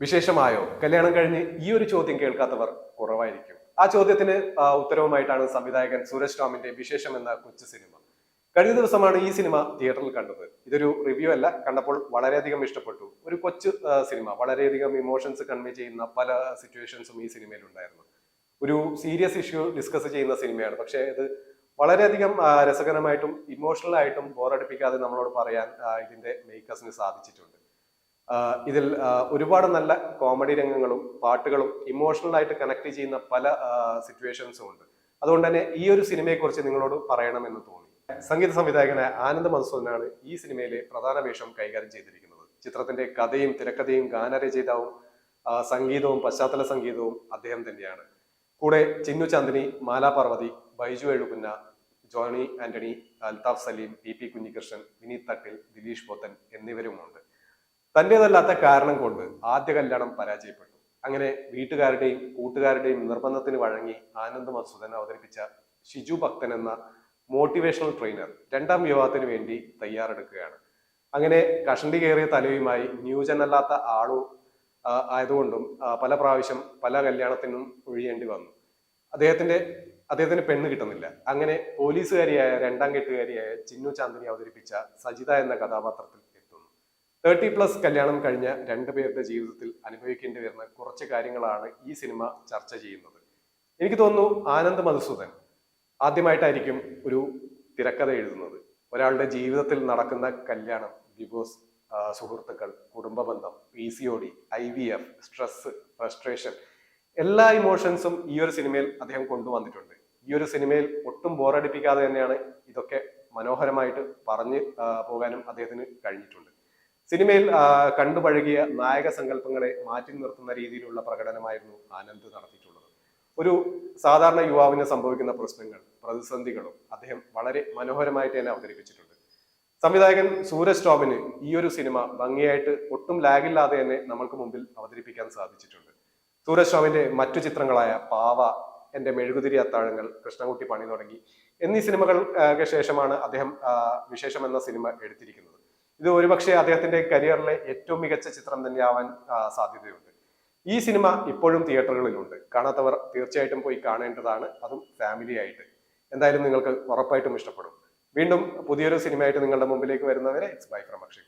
വിശേഷമായോ? കല്യാണം കഴിഞ്ഞ് ഈ ഒരു ചോദ്യം കേൾക്കാത്തവർ കുറവായിരിക്കും. ആ ചോദ്യത്തിന് ഉത്തരവുമായിട്ടാണ് സംവിധായകൻ സുരേഷ് ടോമിന്റെ വിശേഷം എന്ന കൊച്ചു സിനിമ. കഴിഞ്ഞ ദിവസമാണ് ഈ സിനിമ തിയേറ്ററിൽ കണ്ടത്. ഇതൊരു റിവ്യൂ അല്ല കണ്ടപ്പോൾ വളരെയധികം ഇഷ്ടപ്പെട്ടു. ഒരു കൊച്ചു സിനിമ. വളരെയധികം ഇമോഷൻസ് കൺവേ ചെയ്യുന്ന പല സിറ്റുവേഷൻസും ഈ സിനിമയിൽ ഉണ്ടായിരുന്നു ഒരു സീരിയസ് ഇഷ്യൂ ഡിസ്കസ് ചെയ്യുന്ന സിനിമയാണ്. പക്ഷേ ഇത് വളരെയധികം രസകരമായിട്ടും ഇമോഷണൽ ആയിട്ടും ബോറടിപ്പിക്കാതെ നമ്മളോട് പറയാൻ ഇതിന്റെ മേക്കേഴ്സിന് സാധിച്ചിട്ടുണ്ട്. ഇതിൽ ഒരുപാട് നല്ല കോമഡി രംഗങ്ങളും പാട്ടുകളും ഇമോഷണൽ ആയിട്ട് കണക്ട് ചെയ്യുന്ന പല സിറ്റുവേഷൻസും ഉണ്ട്. അതുകൊണ്ട് തന്നെ ഈ ഒരു സിനിമയെക്കുറിച്ച് നിങ്ങളോട് പറയണമെന്ന് തോന്നി. സംഗീത സംവിധായകനായ ആനന്ദ് മധുസൂദനാണ് ഈ സിനിമയിലെ പ്രധാന വേഷം കൈകാര്യം ചെയ്തിരിക്കുന്നത്. ചിത്രത്തിന്റെ കഥയും തിരക്കഥയും ഗാനരചയിതാവും സംഗീതവും പശ്ചാത്തല സംഗീതവും അദ്ദേഹം തന്നെയാണ്. കൂടെ ചിന്നു ചാന്ദിനി മാലാ പാർവതി ബൈജു എഴുകുന്ന ജോണി ആന്റണി അൽതാഫ് സലീം പി പി കുഞ്ഞികൃഷ്ണൻ വിനീത് തട്ടിൽ ദിലീഷ് പോത്തൻ എന്നിവരുമുണ്ട്. തന്റേതല്ലാത്ത കാരണം കൊണ്ട് ആദ്യ കല്യാണം പരാജയപ്പെട്ടു. അങ്ങനെ വീട്ടുകാരുടെയും കൂട്ടുകാരുടെയും നിർബന്ധത്തിന് വഴങ്ങി ആനന്ദ് മധുസൂദൻ അവതരിപ്പിച്ച ഷിജു ഭക്തൻ എന്ന മോട്ടിവേഷണൽ ട്രെയിനർ രണ്ടാം വിവാഹത്തിന് വേണ്ടി തയ്യാറെടുക്കുകയാണ്. അങ്ങനെ കഷണ്ടി കയറിയ തലയുമായി ന്യൂജൻ അല്ലാത്ത ആളു ആയതുകൊണ്ടും പല പ്രാവശ്യം പല കല്യാണത്തിനും ഒഴിയേണ്ടി വന്നു. അദ്ദേഹത്തിന്റെ അദ്ദേഹത്തിന് പെണ്ണ് കിട്ടുന്നില്ല. അങ്ങനെ പോലീസുകാരിയായ രണ്ടാം കെട്ടുകാരിയായ ചിന്നു ചാന്ദിനി അവതരിപ്പിച്ച സജിത എന്ന കഥാപാത്രത്തിൽ തേർട്ടി പ്ലസ് കല്യാണം കഴിഞ്ഞ രണ്ടു പേരുടെ ജീവിതത്തിൽ അനുഭവിക്കേണ്ടി വരുന്ന കുറച്ച് കാര്യങ്ങളാണ് ഈ സിനിമ ചർച്ച ചെയ്യുന്നത്. എനിക്ക് തോന്നുന്നു ആനന്ദ് മധുസൂദൻ ആദ്യമായിട്ടായിരിക്കും ഒരു തിരക്കഥ എഴുതുന്നത്. ഒരാളുടെ ജീവിതത്തിൽ നടക്കുന്ന കല്യാണം ഡിവോഴ്സ് സുഹൃത്തുക്കൾ കുടുംബ ബന്ധം P C O D I V F stress frustration എല്ലാ ഇമോഷൻസും ഈ ഒരു സിനിമയിൽ അദ്ദേഹം കൊണ്ടുവന്നിട്ടുണ്ട്. ഈ ഒരു സിനിമയിൽ ഒട്ടും ബോറടിപ്പിക്കാതെ തന്നെയാണ് ഇതൊക്കെ മനോഹരമായിട്ട് പറഞ്ഞ് പോകാനും അദ്ദേഹത്തിന് കഴിഞ്ഞിട്ടുണ്ട്. സിനിമയിൽ കണ്ടുപഴകിയ നായക സങ്കല്പങ്ങളെ മാറ്റി നിർത്തുന്ന രീതിയിലുള്ള പ്രകടനമായിരുന്നു ആനന്ദ് നടത്തിയിട്ടുള്ളത്. ഒരു സാധാരണ യുവാവിന് സംഭവിക്കുന്ന പ്രശ്നങ്ങൾ പ്രതിസന്ധികളും അദ്ദേഹം വളരെ മനോഹരമായിട്ട് തന്നെ അവതരിപ്പിച്ചിട്ടുണ്ട്. സംവിധായകൻ സൂരജ് ടോമിന് ഈ ഒരു സിനിമ ഭംഗിയായിട്ട് ഒട്ടും ലാഗില്ലാതെ തന്നെ നമ്മൾക്ക് മുമ്പിൽ അവതരിപ്പിക്കാൻ സാധിച്ചിട്ടുണ്ട്. സൂരജ് ടോമിന്റെ മറ്റു ചിത്രങ്ങളായ പാവ എന്റെ മെഴുകുതിരി അത്താഴങ്ങൾ കൃഷ്ണകുട്ടി പണി തുടങ്ങി എന്നീ സിനിമകൾക്ക് ശേഷമാണ് അദ്ദേഹം വിശേഷം എന്ന സിനിമ എടുത്തിരിക്കുന്നത്. ഇത് ഒരുപക്ഷെ അദ്ദേഹത്തിന്റെ കരിയറിലെ ഏറ്റവും മികച്ച ചിത്രം തന്നെയാവാൻ സാധ്യതയുണ്ട്. ഈ സിനിമ ഇപ്പോഴും തിയേറ്ററുകളിലുണ്ട്. കാണാത്തവർ തീർച്ചയായിട്ടും പോയി കാണേണ്ടതാണ്. അതും ഫാമിലി ആയിട്ട്. എന്തായാലും നിങ്ങൾക്ക് ഉറപ്പായിട്ടും ഇഷ്ടപ്പെടും. വീണ്ടും പുതിയൊരു സിനിമയായിട്ട് നിങ്ങളുടെ മുമ്പിലേക്ക് വരുന്നവരെ ഇറ്റ്സ് ബൈ ഫ്രം അക്ഷയ്.